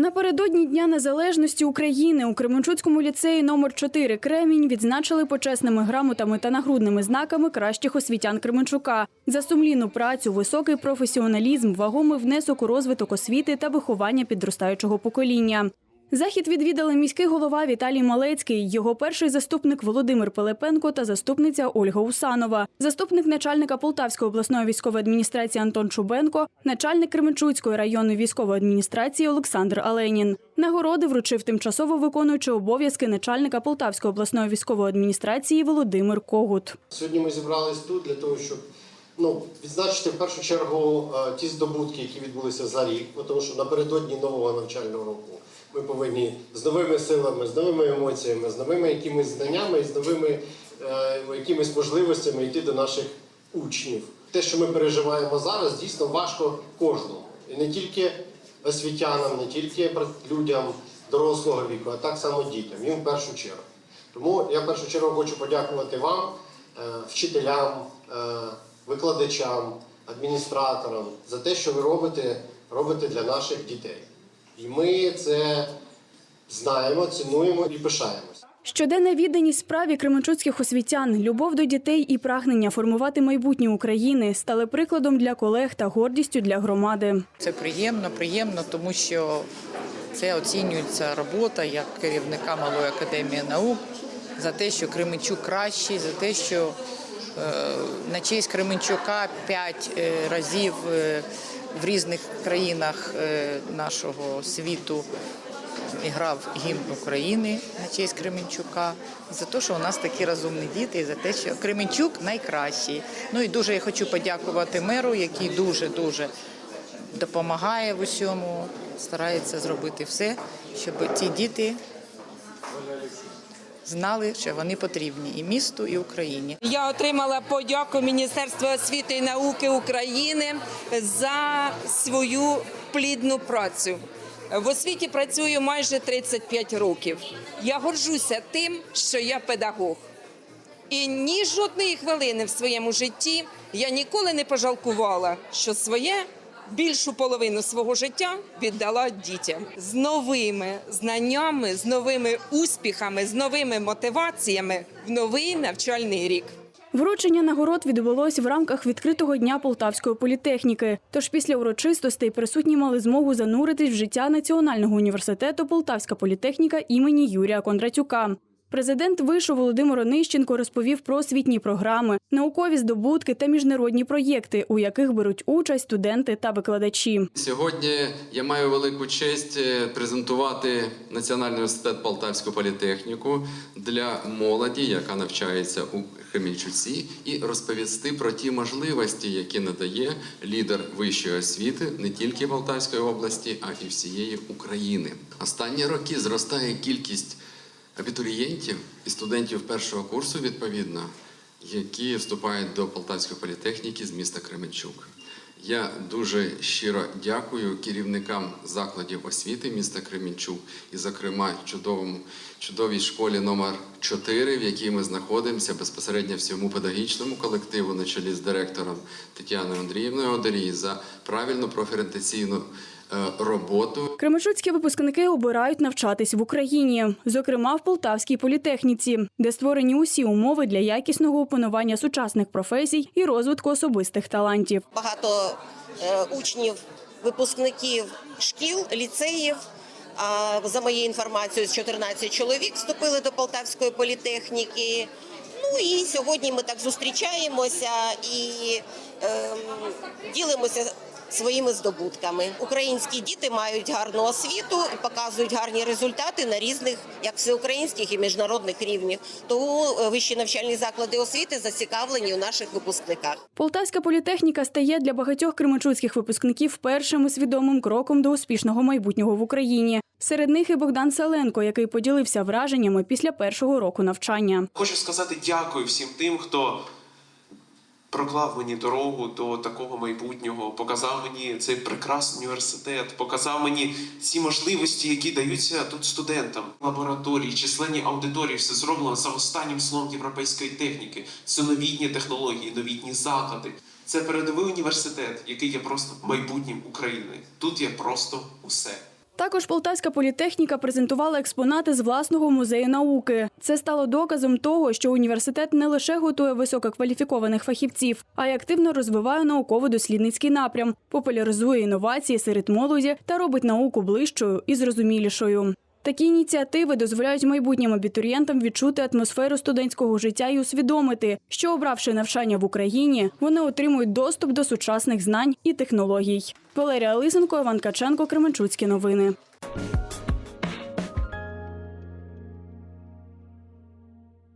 Напередодні Дня Незалежності України у Кременчуцькому ліцеї номер 4 Кремінь відзначили почесними грамотами та нагрудними знаками кращих освітян Кременчука за сумлінну працю, високий професіоналізм, вагомий внесок у розвиток освіти та виховання підростаючого покоління. Захід відвідали міський голова Віталій Малецький, його перший заступник Володимир Пилипенко та заступниця Ольга Усанова, заступник начальника Полтавської обласної військової адміністрації Антон Чубенко, начальник Кременчуцької районної військової адміністрації Олександр Аленін. Нагороди вручив тимчасово виконуючий обов'язки начальника Полтавської обласної військової адміністрації Володимир Когут. Сьогодні ми зібрались тут для того, щоб ну, відзначити в першу чергу е, ті здобутки, які відбулися за рік, тому що напередодні нового навчального року ми повинні з новими силами, з новими емоціями, з новими якимись знаннями і з новими е, якимись можливостями йти до наших учнів. Те, що ми переживаємо зараз, дійсно важко кожному. І не тільки освітянам, не тільки людям дорослого віку, а так само дітям, їм в першу чергу. Тому я в першу чергу хочу подякувати вам, е, вчителям, е, викладачам, адміністраторам за те, що ви робите, робите для наших дітей. І ми це знаємо, цінуємо і пишаємося. Щоденна відданість справі кременчуцьких освітян, любов до дітей і прагнення формувати майбутнє України стали прикладом для колег та гордістю для громади. Це приємно, приємно, тому що це оцінюється робота як керівника Малої академії наук за те, що Кременчук кращий, за те, що е, на честь Кременчука п'ять е, разів е, в різних країнах е, нашого світу грав гімн України на честь Кременчука, за те, що у нас такі розумні діти, і за те, що Кременчук найкращий. Ну і дуже я хочу подякувати меру, який дуже дуже допомагає в усьому, старається зробити все, щоб ці діти знали, що вони потрібні і місту, і Україні. Я отримала подяку Міністерства освіти і науки України за свою плідну працю. В освіті працюю майже 35 років. Я горжуся тим, що я педагог. І ні жодної хвилини в своєму житті я ніколи не пожалкувала, що своє більшу половину свого життя віддала дітям з новими знаннями, з новими успіхами, з новими мотиваціями в новий навчальний рік. Вручення нагород відбулось в рамках відкритого дня Полтавської політехніки. Тож після урочистостей присутні мали змогу зануритись в життя Національного університету Полтавська політехніка імені Юрія Кондратюка. Президент вишу Володимир Онищенко розповів про освітні програми, наукові здобутки та міжнародні проєкти, у яких беруть участь студенти та викладачі. Сьогодні я маю велику честь е, презентувати Національний університет Полтавську політехніку для молоді, яка навчається у Хмельчуці, і розповісти про ті можливості, які надає лідер вищої освіти не тільки Полтавської області, а й всієї України. Останні роки зростає кількість абітурієнтів і студентів першого курсу, відповідно, які вступають до Полтавської політехніки з міста Кременчук. Я дуже щиро дякую керівникам закладів освіти міста Кременчук і, зокрема, чудовому чудовій школі номер 4 в якій ми знаходимося безпосередньо всьому педагогічному колективу на чолі з директором Тетяною Андріївною Одарій за правильну профорієнтаційну е, роботу Кременчуцькі випускники обирають навчатись в Україні, зокрема в Полтавській політехніці, де створені усі умови для якісного опанування сучасних професій і розвитку особистих талантів. багато е, учнів, випускників шкіл, ліцеїв. А за моєю інформацією, 14 чоловік вступили до Полтавської політехніки. Ну і сьогодні ми так зустрічаємося і ем, ділимося своїми здобутками. Українські діти мають гарну освіту і показують гарні результати на різних, як всеукраїнських і міжнародних рівнях. Тому е, вищі навчальні заклади освіти зацікавлені у наших випускниках. Полтавська політехніка стає для багатьох кременчуцьких випускників першим і свідомим кроком до успішного майбутнього в Україні. Серед них і Богдан Саленко, який поділився враженнями після першого року навчання. Хочу сказати дякую всім тим, хто проклав мені дорогу до такого майбутнього, показав мені цей прекрасний університет, показав мені ці можливості, які даються тут студентам. Лабораторії, численні аудиторії, все зроблено за останнім словом європейської техніки. Це новітні технології, новітні заклади. Це передовий університет, який є просто майбутнім України. Тут є просто усе. Також Полтавська політехніка презентувала експонати з власного музею науки. Це стало доказом того, що університет не лише готує висококваліфікованих фахівців, а й активно розвиває науково-дослідницький напрям, популяризує інновації серед молоді та робить науку ближчою і зрозумілішою. Такі ініціативи дозволяють майбутнім абітурієнтам відчути атмосферу студентського життя і усвідомити, що обравши навчання в Україні, вони отримують доступ до сучасних знань і технологій. Валерія Лисенко, Іван Каченко, Кременчуцькі новини.